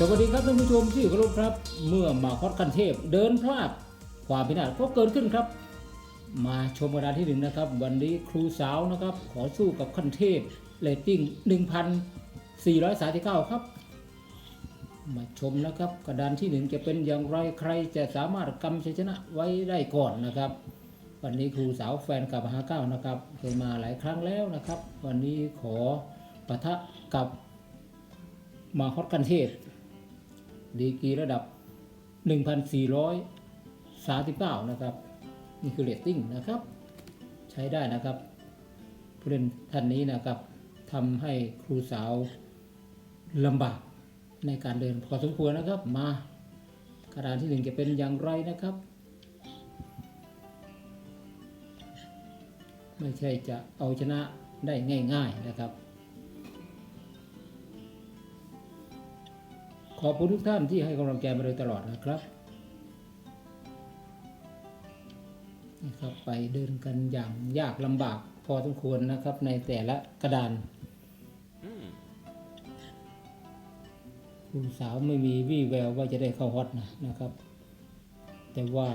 สวัสดีครับท่านผู้ชมที่เคารพครับ เมื่อมาคอดคันเทพเดินพลาดความพินาศก็เกิดขึ้นครับ มาชมกระดานที่หนึ่งนะครับ วันนี้ครูสาวนะครับ ขอสู้กับคันเทพเรตติ้ง 1,439 ครับ มาชมนะครับกระดานที่หนึ่งจะเป็นอย่างไรใครจะสามารถกำชัยชนะไว้ได้ก่อนนะครับ วันนี้ครูสาวแฟนกับมหาเก้านะครับเคยมาหลายครั้งแล้วนะครับ วันนี้ขอปะทะกับมาฮอตกันเทพ ดีกีระดับ 1,439 นะครับ นี่คือเรตติ้งนะครับ ใช้ได้นะครับ ผู้เล่นท่านนี้นะครับทำให้ครูสาวลำบากในการเดินพอสมควรนะครับ มากระดานที่หนึ่งจะเป็นอย่างไรนะครับ ไม่ใช่จะเอาชนะได้ง่าย ๆนะครับ ขอบคุณทุกท่านที่ให้กำลังใจมาโดยตลอดนะครับนี่ครับ ไปเดินกันอย่างยากลำบากพอสมควรนะครับ ในแต่ละกระดานคุณสาวไม่มีวี่แววว่าจะได้เข้าฮอตนะนะครับ แต่ว่า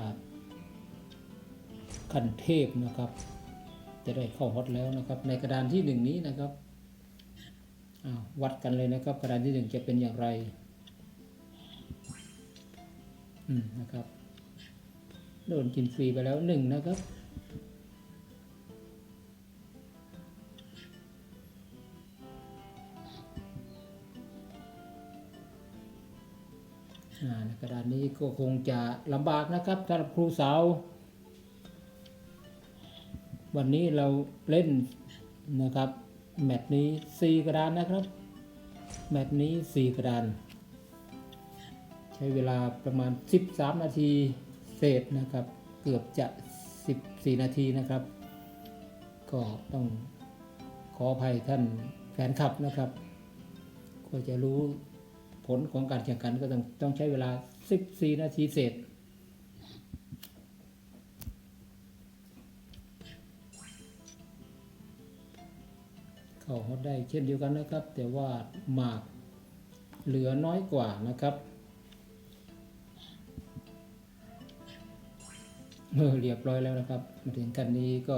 คันเทพนะครับ จะได้เข้าฮอตแล้วนะครับ ในกระดานที่หนึ่งนี้นะครับอ้าววัดกันเลยนะครับ กระดานที่หนึ่งจะเป็นอย่างไร นะครับโดนกินฟรีไปแล้วหนึ่งนะครับ กระดานนี้ก็คงจะลำบากนะครับสำหรับครูสาว วันนี้เราเล่นนะครับ แมตช์นี้ 4 กระดานนะครับ แมตช์นี้ 4 กระดาน ใช้เวลาประมาณ 13 นาทีเศษนะครับ เกือบจะ 14 นาทีนะครับ ก็ต้องขออภัยท่านแฟนคลับนะครับก็จะรู้ผลของการแข่งขันก็ต้องต้องใช้เวลา 14 นาทีเศษเข้าฮอตได้เช่นเดียวกันนะครับ แต่ว่าหมากเหลือน้อยกว่านะครับ เออเรียบร้อยแล้วนะครับ มาถึงกันนี้ก็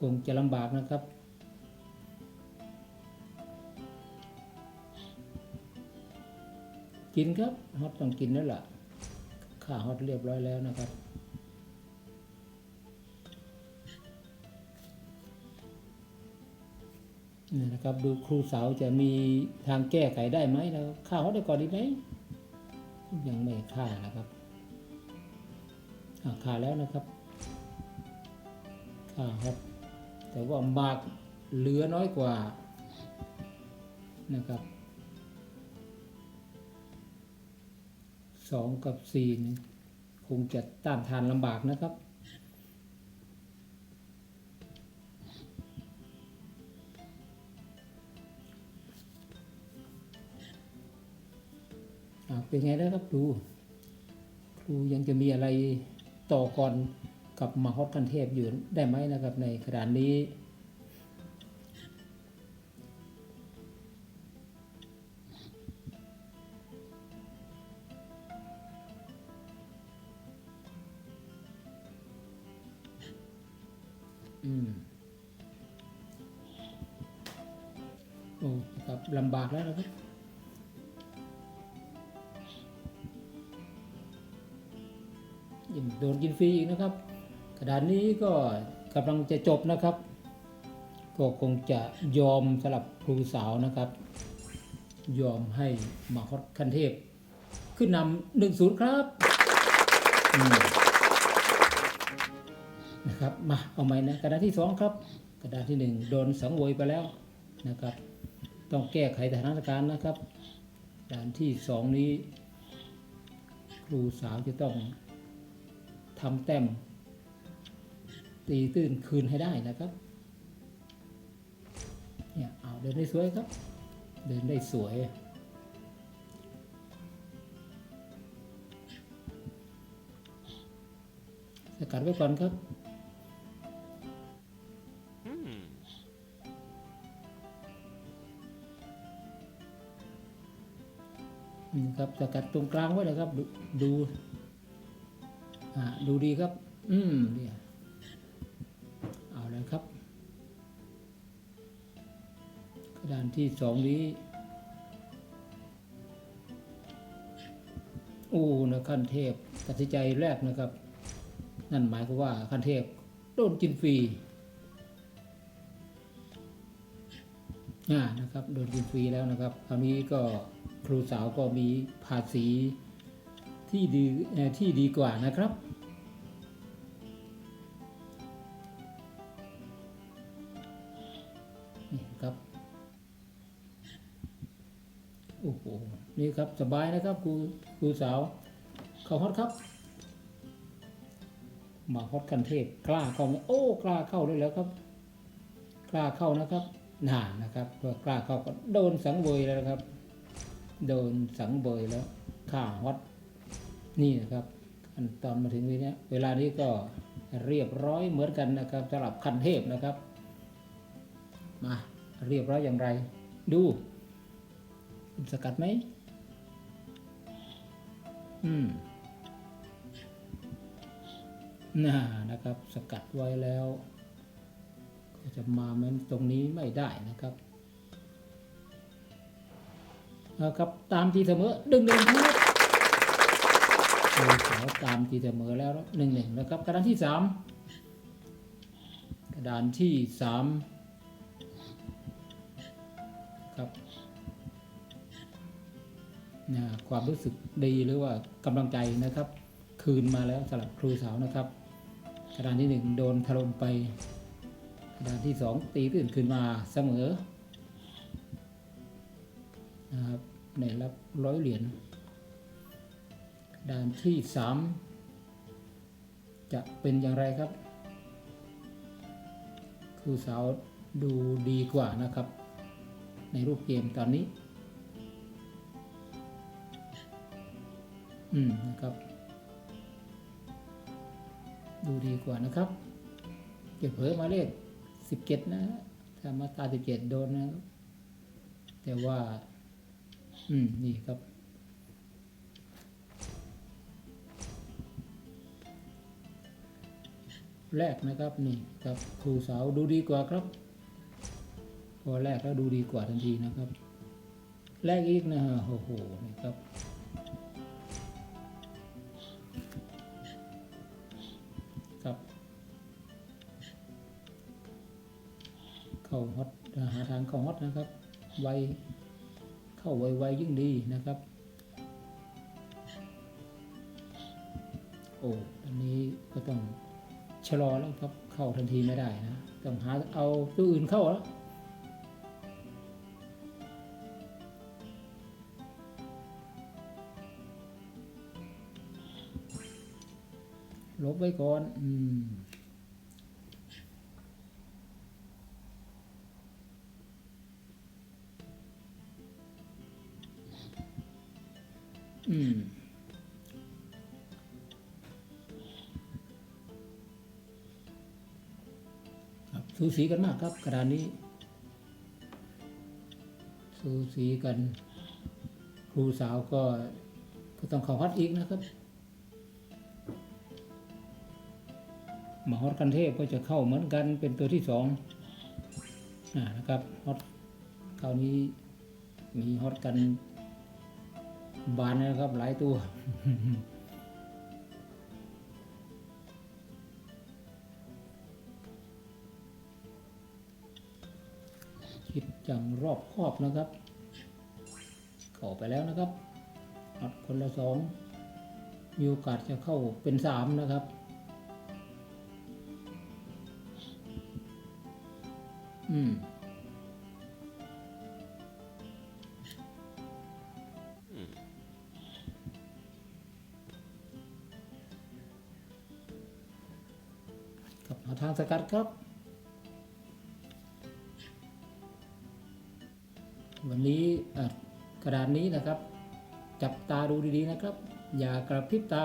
คงจะลำบากนะครับ กินครับฮอตต้องกินแล้วล่ะข้าฮอตเรียบร้อยแล้วนะครับนี่นะครับดูครูสาวจะมีทางแก้ไขได้ไหมนะครับฆ่าเขาได้ก่อนดีไหมยังไม่ฆ่านะครับ อ่าแล้วนะครับฆ่าครับ แต่ว่าหมากเหลือน้อยกว่านะครับสองกับสี่คงจะต้านทานลำบากนะครับเป็นไงแล้วครับครู ครูยังจะมีอะไร ต่อกรกับมหากันเทพอยู่ได้ไหมนะครับในขณะนี้ อืมโอ้ครับลำบากแล้วนะครับ โดนกินฟรีอีกนะครับ กระดานนี้ก็กำลังจะจบนะครับ ก็คงจะยอมสลับครูสาวนะครับ ยอมให้มาฮอตคันเทพ ขึ้นนำหนึ่งศูนย์ครับนะครับมาเอาใหม่นะกระดานที่สองครับ กระดานที่หนึ่งโดนสังเวยไปแล้วนะครับ ต้องแก้ไขสถานการณ์นะครับ กระดานที่สองนี้ครูสาวจะต้อง ทำแต้มตีตื้นคืนให้ได้นะครับ เนี่ยเอาเดินได้สวยครับ เดินได้สวย สกัดไว้ก่อนครับนี่ครับสกัดตรงกลางไว้เลยครับ ดูดู ดูดีครับ อืมเนี่ยเอาเลยครับ กระดานที่สองนี้โอ้นะขั้นเทพตัดสินใจแรกนะครับ นั่นหมายความว่าขั้นเทพโดนกินฟรีอ่านะครับโดนกินฟรีแล้วนะครับคราวนี้ก็ครูสาวก็มีภาษีที่ดีที่ดีกว่านะครับ โอ้โห นี่ครับสบายนะครับครูครูสาว เขาฮอตครับ มาฮอตกันเทพกล้าเข้าโอ้กล้าเข้าด้วยแล้วครับ กล้าเข้านะครับหนานะครับพอกล้าเข้าก็โดนสังเวยแล้วครับ โดนสังเวยแล้วข่าฮอตนี่นะครับขั้นตอนมาถึงนี้เนี่ยเวลานี้ก็เรียบร้อยเหมือนกันนะครับสำหรับคันเทพนะครับ มาเรียบร้อยอย่างไร ดู สกัดไหม อืมน่านะครับ สกัดไว้แล้ว ก็จะมาแม้นตรงนี้ไม่ได้นะครับเอาครับ ตามทีเสมอหนึ่งหนึ่งครับโอ้ขาวตามทีเสมอแล้วหนึ่งหนึ่งนะครับ กระดานที่สามกระดานที่สามครับ ความรู้สึกดีหรือว่ากำลังใจนะครับ คืนมาแล้วสำหรับครูสาวนะครับกระดานที่หนึ่งโดนถล่มไปกระดานที่สองตีตื่นคืนมาเสมอนะครับในรับร้อยเหรียญกระดานที่สามจะเป็นอย่างไรครับ ครูสาวดูดีกว่านะครับ ในรูปเกมตอนนี้ อืมนะครับดูดีกว่านะครับ เก็บเผลอมาเลขสิบเจ็ดนะ ถ้ามาตาสิบเจ็ดโดนนะ แต่ว่า อืม นี่ครับ แรกนะครับนี่ครับครูสาวดูดีกว่าครับ พอแรกแล้วดูดีกว่าทันทีนะครับ แรกอีกนะฮะโอ้โหนี่ครับ กับ เข้าฮอตหาทางเข้าฮอตนะครับ ไวเข้าไวๆยิ่งดีนะครับ โอ้อันนี้ก็ต้องชะลอแล้วครับเข้าทันทีไม่ได้นะ ต้องหาเอาตัวอื่นเข้าแล้ว ลบไว้ก่อน อืมอืมครับสูสีกันมากครับกระดานนี้ สูสีกัน ครูสาวก็ก็ต้องเข่าฮัดอีกนะครับ มาฮอตกันเทพก็จะเข้าเหมือนกันเป็นตัวที่สองนะครับฮอตคราวนี้มีฮอตกันบานนะครับหลายตัวคิดจังรอบครอบนะครับเข้าไปแล้วนะครับฮอตคนละสองมีโอกาสจะเข้าเป็นสามนะครับ อืมกับหาทางสกัดครับ วันนี้กระดานนี้นะครับ จับตาดูดีๆนะครับ อย่ากระพริบตา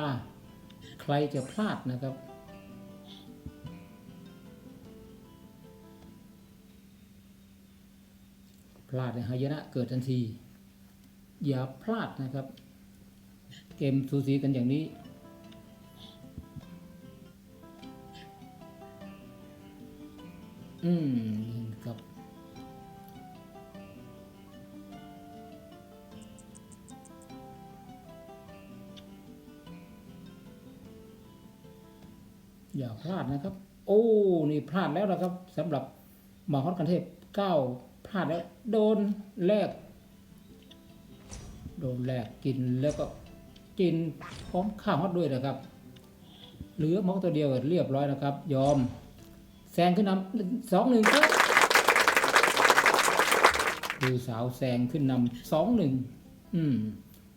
ใครจะพลาดนะครับ ลาดเนี่ยหายนะเกิดทันที อย่าพลาดนะครับ เกมสูสีกันอย่างนี้ อืมครับอย่าพลาดนะครับ โอ้ นี่พลาดแล้วนะครับสำหรับหมาฮอตกันเทพเก้าพลาดแล้ว โดนแลกโดนแลกกินแล้วก็กินพร้อมข้าวฮอตด้วยนะครับ เหลือมอกตัวเดียวเรียบร้อยนะครับ ยอมแซงขึ้นนำสองหนึ่งครับดูสาวแซงขึ้นนำสองหนึ่งอืม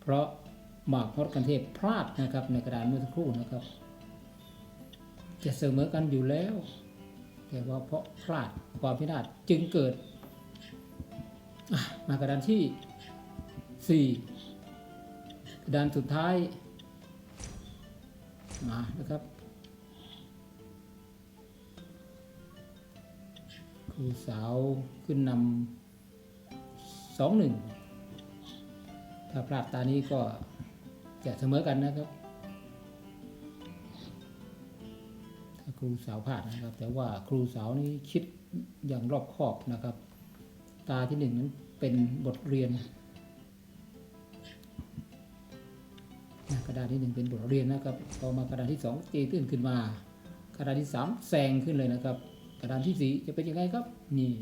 เพราะหมากฮอตกันเทพพลาดนะครับ ในกระดานเมื่อสักครู่นะครับ จะเสมอกันอยู่แล้ว แต่ว่าเพราะพลาดความพินาศจึงเกิด มากระดานที่4กระดานสุดท้าย มานะครับครูสาวขึ้นนำสองหนึ่งถ้าพลาดตานี้ก็จะเสมอกันนะครับ ถ้าครูสาวพลาดนะครับ แต่ว่าครูสาวนี้คิดอย่างรอบคอบนะครับ ตาที่หนึ่งนั้นเป็นบทเรียนนะกระดานที่หนึ่งเป็นบทเรียนนะครับพอมากระดานที่สองตีตื้นขึ้นมา กระดานที่สามแซงขึ้นเลยนะครับ กระดานที่สี่จะเป็นยังไงครับ นี่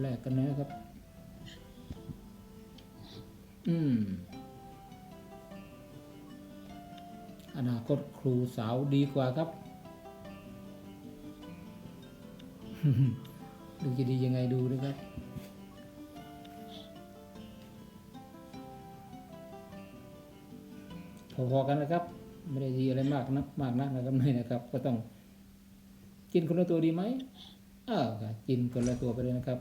แลกกันนะครับ อืม อนาคตครูสาวดีกว่าครับ ดูจะดียังไงดูนะครับพอๆกันนะครับ ไม่ได้ดีอะไรมากนะมากนักนะครับนี่นะครับ ก็ต้องกินคนละตัวดีไหมเออครับกินคนละตัวไปเลยนะครับ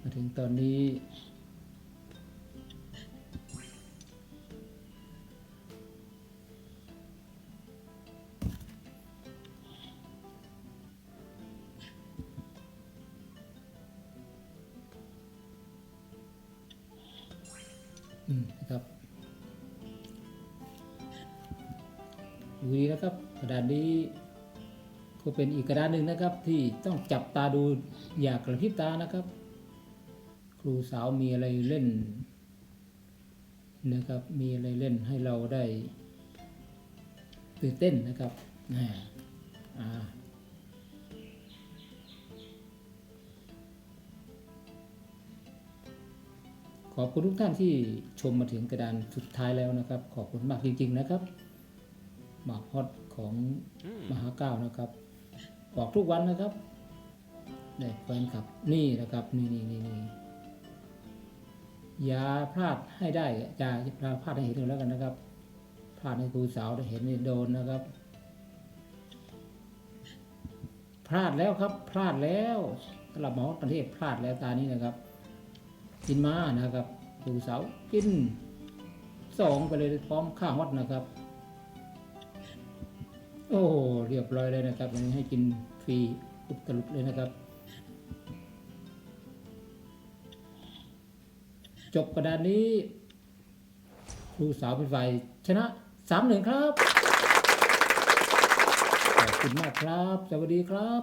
มาถึงตอนนี้ นะครับ กระดานนี้ก็เป็นอีกกระดานหนึ่งนะครับ ที่ต้องจับตาดูอย่ากระพริบตานะครับ ครูสาวมีอะไรเล่นนะครับ มีอะไรเล่นให้เราได้ตื่นเต้นนะครับอ่าอ่าขอบคุณทุกท่านที่ชมมาถึงกระดานสุดท้ายแล้วนะครับ ขอบคุณมากจริง ๆ นะครับ หมากฮอตของมหาเก้านะครับ ออกทุกวันนะครับเนี่ยแฟนคลับนี่นะครับนี่นี่นี่นี่อย่าพลาดให้ได้อย่าพลาดให้เห็นแล้วกันนะครับ พลาดให้ครูสาวได้เห็นนี่โดนนะครับ พลาดแล้วครับ พลาดแล้วสำหรับหมอประเทศพลาดแล้วตานี้นะครับ กินมานะครับดูเสากินสองไปเลยพร้อมข้าวฮอตนะครับ โอ้เรียบร้อยเลยนะครับอันนี้ให้กินฟรีอุตลุกเลยนะครับ จบกระดานนี้ ครูสาวเป็นฝ่ายชนะสามหนึ่งครับ ขอบคุณมากครับ สวัสดีครับ